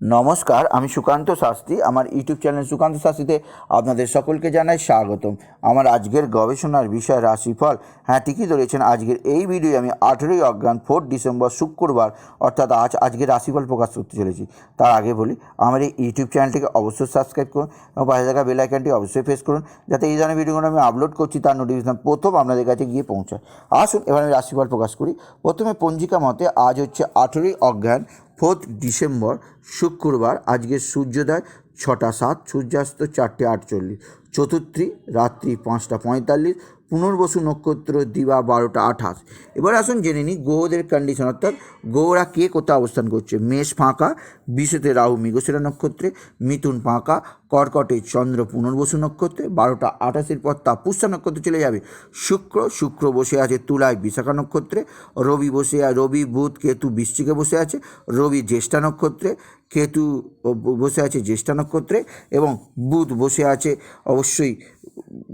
নমস্কার, আমি সুকান্ত শাস্ত্রী। আমার ইউটিউব চ্যানেল সুকান্ত শাস্ত্রীতে আপনাদের সকলকে জানাই স্বাগতম। আমার আজকের গবেষণার বিষয় রাশিফল। হ্যাঁ ঠিকই ধরেছেন, আজকের এই ভিডিও আমি আঠেরোই অজ্ঞান ফোর্থ ডিসেম্বর শুক্রবার, অর্থাৎ আজ আজকে রাশিফল প্রকাশ করতে চলেছি। তার আগে বলি, আমার এই ইউটিউব চ্যানেলটিকে অবশ্যই সাবস্ক্রাইব করুন এবং পাশে থাকা বেল আইকনটি অবশ্যই প্রেস করুন, যাতে এই ধরনের ভিডিওগুলো আমি আপলোড করছি, তার নোটিফিকেশন প্রথম আপনাদের কাছে গিয়ে পৌঁছায়। আসুন, এবার আমি রাশিফল প্রকাশ করি। প্রথমে পঞ্জিকা মতে আজ হচ্ছে আঠেরোই অজ্ঞান ফোর্থ ডিসেম্বর শুক্রবার আজকে সূর্যোদয় ছটা সাত সূর্যাস্ত চারটে আটচল্লিশ চতুর্থী রাত্রি পাঁচটা পঁয়তাল্লিশ পুনর্বসু নক্ষত্র দিবা বারোটা আঠাশ। এবার আসুন জেনে নিই গ্রহদের কন্ডিশন অর্থাৎ গ্রহরা কে কোথায় অবস্থান করছে? মেষ ফাঁকা বিশেতে রাহু, মৃগশিরা নক্ষত্রে, মিথুন ফাঁকা, কর্কটে চন্দ্র পুনর্বসু নক্ষত্রে, বারোটা আঠাশের পর তা পুষ্যা নক্ষত্রে চলে যাবে। শুক্র শুক্র বসে আছে তুলায় বিশাখা নক্ষত্রে, রবি বসে রবি, বুধ, কেতু বৃশ্চিকে বসে আছে, রবি জ্যেষ্ঠা নক্ষত্রে, কেতু বসে আছে জ্যেষ্ঠা নক্ষত্রে এবং বুধ বসে আছে অবশ্যই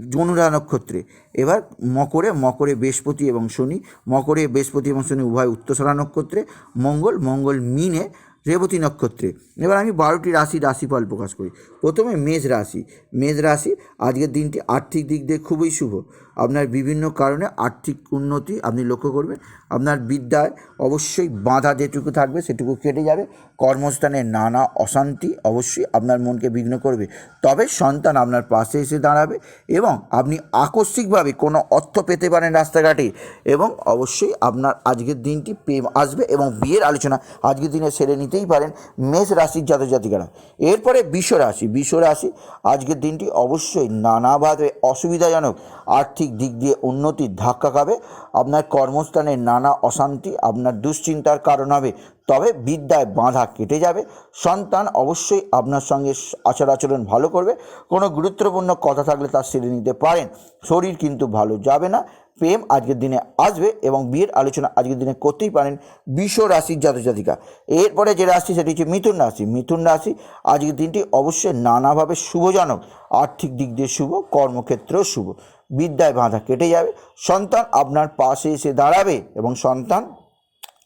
জনুরা নক্ষত্রে। এবার মকরে মকরে বৃহস্পতি এবং শনি, মকরে বৃহস্পতি এবং শনি উভয় উত্তসরা নক্ষত্রে, মঙ্গল মঙ্গল মিনে রেবতী নক্ষত্রে। এবার আমি বারোটি রাশি, রাশিফল প্রকাশ করি। প্রথমে মেষ রাশি। মেষ রাশি, আজকের দিনটি আর্থিক দিক দিয়ে খুবই শুভ। আপনার বিভিন্ন কারণে আর্থিক উন্নতি আপনি লক্ষ্য করবেন। আপনার বিদ্যায় অবশ্যই বাধা যেটুকু থাকবে সেটুকু কেটে যাবে। কর্মস্থানে নানা অশান্তি অবশ্যই আপনার মনকে বিঘ্ন করবে। তবে সন্তান আপনার পাশে এসে দাঁড়াবে এবং আপনি আকস্মিকভাবে কোনো অর্থ পেতে পারেন রাস্তাঘাটে এবং অবশ্যই আপনার আজকের দিনটি প্রেম আসবে এবং বিয়ের আলোচনা আজকের দিনে সেরে নিতেই পারেন মেষ রাশির জাতক জাতিকারা এরপরে বিশ্ব রাশি। বিশ্ব রাশি আজকের দিনটি অবশ্যই নানাভাবে অসুবিধাজনক। আর্থিক দিক দিয়ে উন্নতির ধাক্কা খাবে, আপনার কর্মস্থানে নানা অশান্তি, আপনার দুশ্চিন্তার কারণ হবে। তবে বিদ্যায় বাঁধা কেটে যাবে। সন্তান অবশ্যই আপনার সঙ্গে আচার আচরণ ভালো করবে। কোনো গুরুত্বপূর্ণ কথা থাকলে তা সেরে নিতে পারেন। শরীর কিন্তু ভালো যাবে না। প্রেম আজকের দিনে আসবে এবং বিয়ের আলোচনা আজকের দিনে করতেই পারেন বিশ্ব রাশির জাতক জাতিকা এরপরে যে রাশি সেটি হচ্ছে মিথুন রাশি। মিথুন রাশি আজকের দিনটি অবশ্যই নানাভাবে শুভজনক। আর্থিক দিক দিয়ে শুভ কর্মক্ষেত্রেও শুভ। বিদ্যায় বাধা কেটে যাবে। সন্তান আপনার পাশে এসে দাঁড়াবে এবং সন্তান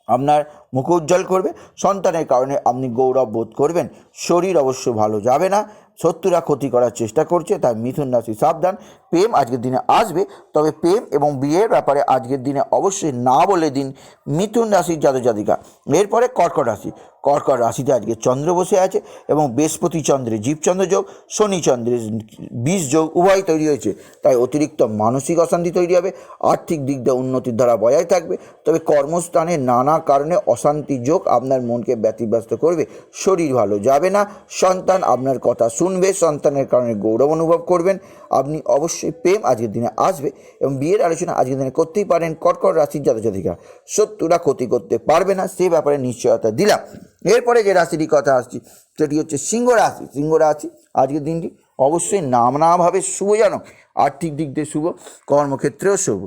আপনার মুখ উজ্জ্বল করবে। সন্তানের কারণে আপনি গৌরব বোধ করবেন। শরীর অবশ্য ভালো যাবে না। শত্রুরা ক্ষতি করার চেষ্টা করছে, তাই মিথুন রাশি সাবধান। প্রেম আজকের দিনে আসবে, তবে প্রেম এবং বিয়ের ব্যাপারে আজকের দিনে অবশ্যই না বলে দিন মিথুন রাশির জাতক এরপরে কর্কট রাশি। কর্কট রাশিতে আজকে চন্দ্র বসে আছে এবং বৃহস্পতি চন্দ্রে জীবচন্দ্র যোগ, শনি চন্দ্রের বিষ যোগ উভয় তৈরি হয়েছে। তাই অতিরিক্ত মানসিক অশান্তি তৈরি হবে। আর্থিক দিক দিয়ে উন্নতির ধারা বজায় থাকবে। তবে কর্মস্থানে নানা কারণে অশান্তি যোগ আপনার মনকে ব্যতিব্যস্ত করবে, শরীর ভালো যাবে না, সন্তান আপনার কথা শুনবে, সন্তানের কারণে গৌরব অনুভব করবেন, আপনি অবশ্যই প্রেম আজকের দিনে আসবে এবং বিয়ের আলোচনা আজকের দিনে করতেই পারেন, কর্কট রাশির জাতক জাতিকা শত্রুরা ক্ষতি করতে পারবে না, সে ব্যাপারে নিশ্চয়তা দিলাম। এরপরে যে রাশিটির কথা আসছি, সেটি হচ্ছে সিংহ রাশি। সিংহ রাশি আজকের দিনটি অবশ্যই নাম নামনাভাবে শুভজনক আর্থিক দিক দিয়ে শুভ, কর্মক্ষেত্রেও শুভ।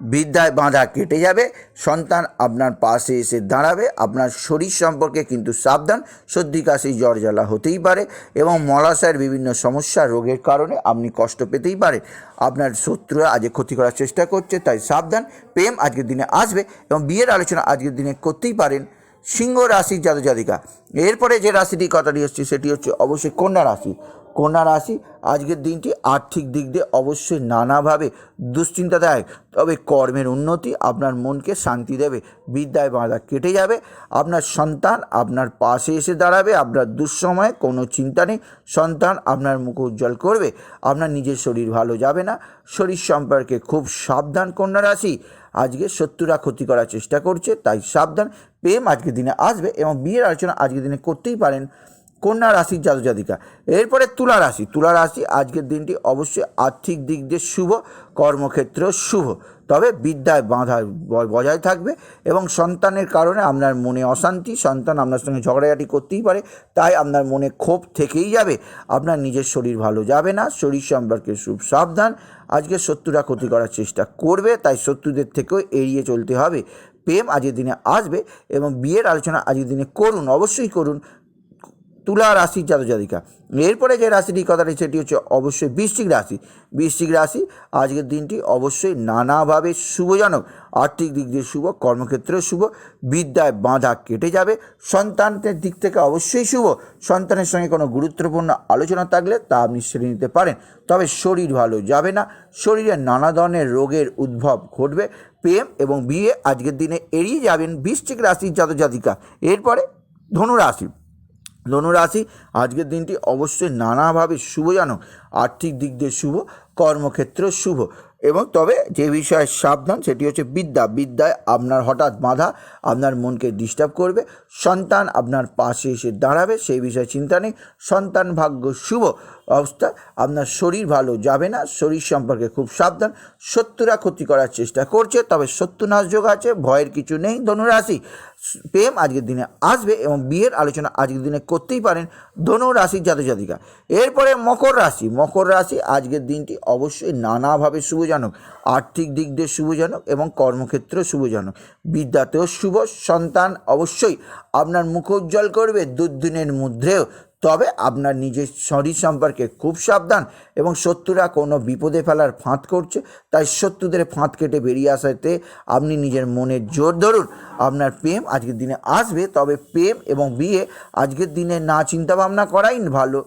বিদ্যায় বাঁধা কেটে যাবে, সন্তান আপনার পাশে এসে দাঁড়াবে, আপনার শরীর সম্পর্কে কিন্তু সাবধান, সর্দি, কাশি, জ্বর, জ্বালা হতেই পারে এবং মলাশয়ের বিভিন্ন সমস্যা, রোগের কারণে আপনি কষ্ট পেতেই পারে আপনার শত্রুরা আজকে ক্ষতি করার চেষ্টা করছে, তাই সাবধান, প্রেম আজকের দিনে আসবে এবং বিয়ের আলোচনা আজকের দিনে করতেই পারেন। সিংহ রাশির জাতক জাতিকা এরপরে যে রাশিটির কথাটি হচ্ছে সেটি হচ্ছে অবশ্যই কন্যা রাশি। কন্যা রাশি, আজকের দিনটি আর্থিক দিক দিয়ে অবশ্যই নানাভাবে দুশ্চিন্তা দেয় তবে কর্মের উন্নতি আপনার মনকে শান্তি দেবে, বিদ্যায় বাধা কেটে যাবে। আপনার সন্তান আপনার পাশে এসে দাঁড়াবে, আপনার দুঃসময়ে কোনো চিন্তা নেই। সন্তান আপনার মুখ উজ্জ্বল করবে, আপনার নিজের শরীর ভালো যাবে না। শরীর সম্পর্কে খুব সাবধান কন্যা রাশি, আজকে শত্রুরা ক্ষতি করার চেষ্টা করছে, তাই সাবধান। প্রেম আজকের দিনে আসবে এবং বিয়ের আলোচনা আজকের দিনে করতেই পারেন। কন্যা রাশির জাতক জাতিকা। এরপরে তুলা রাশি। তুলা রাশি আজকের দিনটি অবশ্যই আর্থিক দিক দিয়ে শুভ, কর্মক্ষেত্র শুভ। তবে বিদ্যায় বাঁধা বজায় থাকবে এবং সন্তানের কারণে আপনার মনে অশান্তি, সন্তান আপনার সঙ্গে ঝগড়াঝাটি করতেই পারে, তাই আপনার মনে ক্ষোভ থেকেই যাবে। আপনার নিজের শরীর ভালো যাবে না, শরীর সম্পর্কে খুব সাবধান। আজকে শত্রুরা ক্ষতি করার চেষ্টা করবে, তাই শত্রুদের থেকেও এড়িয়ে চলতে হবে। প্রেম আজকের দিনে আসবে এবং বিয়ের আলোচনা আজকের দিনে করুন, অবশ্যই করুন। তুলা রাশির জাতক জাতিকা এরপরে যে রাশিটির কথা রয়েছে সেটি হচ্ছে অবশ্যই বৃশ্চিক রাশি। বৃশ্চিক রাশি, আজকের দিনটি অবশ্যই নানাভাবে শুভজনক। আর্থিক দিক দিয়ে শুভ, কর্মক্ষেত্রেও শুভ, বিদ্যায় বাঁধা কেটে যাবে। সন্তানের দিক থেকে অবশ্যই শুভ। সন্তানের সঙ্গে কোনো গুরুত্বপূর্ণ আলোচনা থাকলে তা আপনি সেরে নিতে পারেন। তবে শরীর ভালো যাবে না। শরীরে নানা ধরনের রোগের উদ্ভব ঘটবে। প্রেম এবং বিয়ে আজকের দিনে এড়িয়ে যাবেন বৃশ্চিক রাশির জাতক জাতিকা এরপরে ধনু রাশি ধনুরাশি, আজকের দিনটি অবশ্যই নানাভাবে শুভজনক আর্থিক দিক দিয়ে শুভ, কর্মক্ষেত্র শুভ। এবং তবে যে বিষয়ে সাবধান, সেটি হচ্ছে বিদ্যা। বিদ্যায় আপনার হঠাৎ বাধা, আপনার মনকে ডিস্টার্ব করবে। সন্তান আপনার পাশে এসে দাঁড়াবে, সেই বিষয়ে চিন্তা নেই। সন্তান ভাগ্য শুভ অবস্থা, আপনার শরীর ভালো যাবে না। শরীর সম্পর্কে খুব সাবধান। শত্রুরা ক্ষতি করার চেষ্টা করছে, তবে শত্রুনাশ যোগ আছে, ভয়ের কিছু নেই। ধনুরাশি প্রেম আজকের দিনে আসবে এবং বিয়ের আলোচনা আজকের দিনে করতেই পারেন ধনু রাশির জাতক জাতিকা এরপরে মকর রাশি। মকর রাশি আজকের দিনটি অবশ্যই নানাভাবে শুভজনক। আর্থিক দিক দিয়ে শুভজনক এবং কর্মক্ষেত্র শুভজনক। বিদ্যাতেও শুভ। সন্তান অবশ্যই আপনার মুখোজ্জ্বল করবে। দুদিনের মধ্যেও তবে আপনার নিজের শরীর সম্পর্কে খুব সাবধান এবং শত্রুরা কোনো বিপদে ফেলার ফাঁদ করছে, তাই শত্রুদের ফাঁদ কেটে বেরিয়ে আসাতে আপনি নিজের মনের জোর ধরুন। আপনার প্রেম আজকের দিনে আসবে, তবে প্রেম এবং বিয়ে আজকের দিনে না চিন্তা ভাবনা করাই ভালো।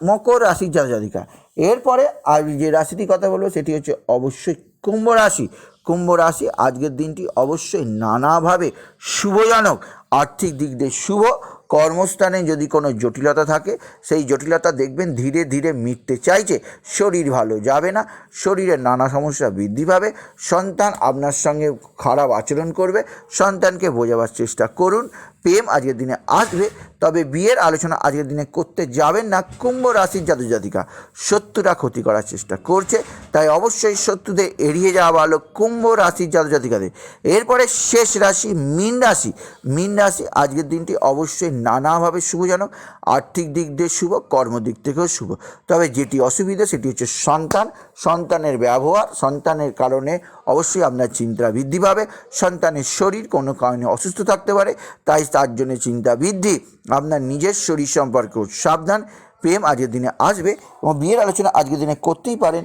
মকর রাশির জাতজাতিকা। এরপরে আর যে রাশিটির কথা বলব, সেটি হচ্ছে অবশ্যই কুম্ভ রাশি। কুম্ভ রাশি আজকের দিনটি অবশ্যই নানাভাবে শুভজনক। আর্থিক দিক দিয়ে শুভ কর্মস্থানে যদি কোনো জটিলতা থাকে, সেই জটিলতা দেখবেন ধীরে ধীরে মিটতে চাইছে, শরীর ভালো যাবে না, শরীরে নানা সমস্যা বৃদ্ধি পাবে, সন্তান আপনার সঙ্গে খারাপ আচরণ করবে, সন্তানকে বোঝাবার চেষ্টা করুন, প্রেম আজকের দিনে আসবে, তবে বিয়ের আলোচনা আজকের দিনে করতে যাবেন না, কুম্ভ রাশির জাতক জাতিকা, শত্রুরা ক্ষতি করার চেষ্টা করছে, তাই অবশ্যই শত্রুদের এড়িয়ে যাওয়া ভালো কুম্ভ রাশির জাতক জাতিকাদের। এরপরে শেষ রাশি, মীন রাশি মীন রাশি আজকের দিনটি অবশ্যই নানাভাবে শুভজনক আর্থিক দিক দিয়ে শুভ, কর্মদিক থেকেও শুভ। তবে যেটি অসুবিধা, সেটি হচ্ছে সন্তান। সন্তানের ব্যবহার, সন্তানের কারণে অবশ্যই আপনার চিন্তা বৃদ্ধি পাবে। সন্তানের শরীর কোনো কারণে অসুস্থ থাকতে পারে, তাই তার জন্য চিন্তা বৃদ্ধি। আপনার নিজের শরীর সম্পর্কেও সাবধান। প্রেম আজকের দিনে আসবে এবং বিয়ের আলোচনা আজকের দিনে করতেই পারেন।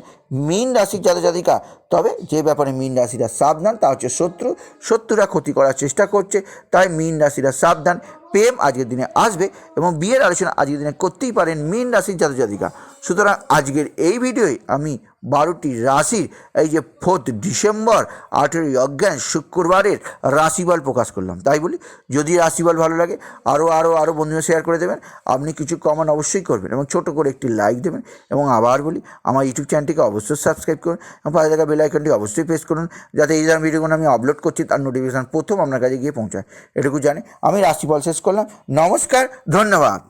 মীন রাশির জাতক জাতিকা তবে যে ব্যাপারে মীন রাশিরা সাবধান, তা হচ্ছে শত্রু। শত্রুরা ক্ষতি করার চেষ্টা করছে, তাই মীন রাশিরা সাবধান। প্রেম আজকের দিনে আসবে এবং বিয়ের আলোচনা আজকের দিনে করতেই পারেন মীন রাশির জাতক জাতিকা সুতরাং আজকের এই ভিডিওয় আমি বারোটি রাশির, এই যে ফোর্থ ডিসেম্বর আঠেরোই অজ্ঞান শুক্রবারের রাশিফল প্রকাশ করলাম। তাই বলি, যদি রাশিফল ভালো লাগে, আরও আরও আরও বন্ধুরা শেয়ার করে দেবেন। আপনি কিছু কমন অবশ্যই করবেন এবং ছোট করে একটি লাইক দেবেন এবং আবার বলি, আমার ইউটিউব চ্যানেলটিকে অবশ্যই সাবস্ক্রাইব করুন এবং পাশে থাকা বেল আইকনটি অবশ্যই প্রেস করুন, যাতে এই ধরনের ভিডিওগুলো আমি আপলোড করছি, তার নোটিফিকেশান প্রথম আপনার কাছে গিয়ে পৌঁছায়। এটুকু জানি, আমি রাশিফল শেষ করলাম। নমস্কার, ধন্যবাদ।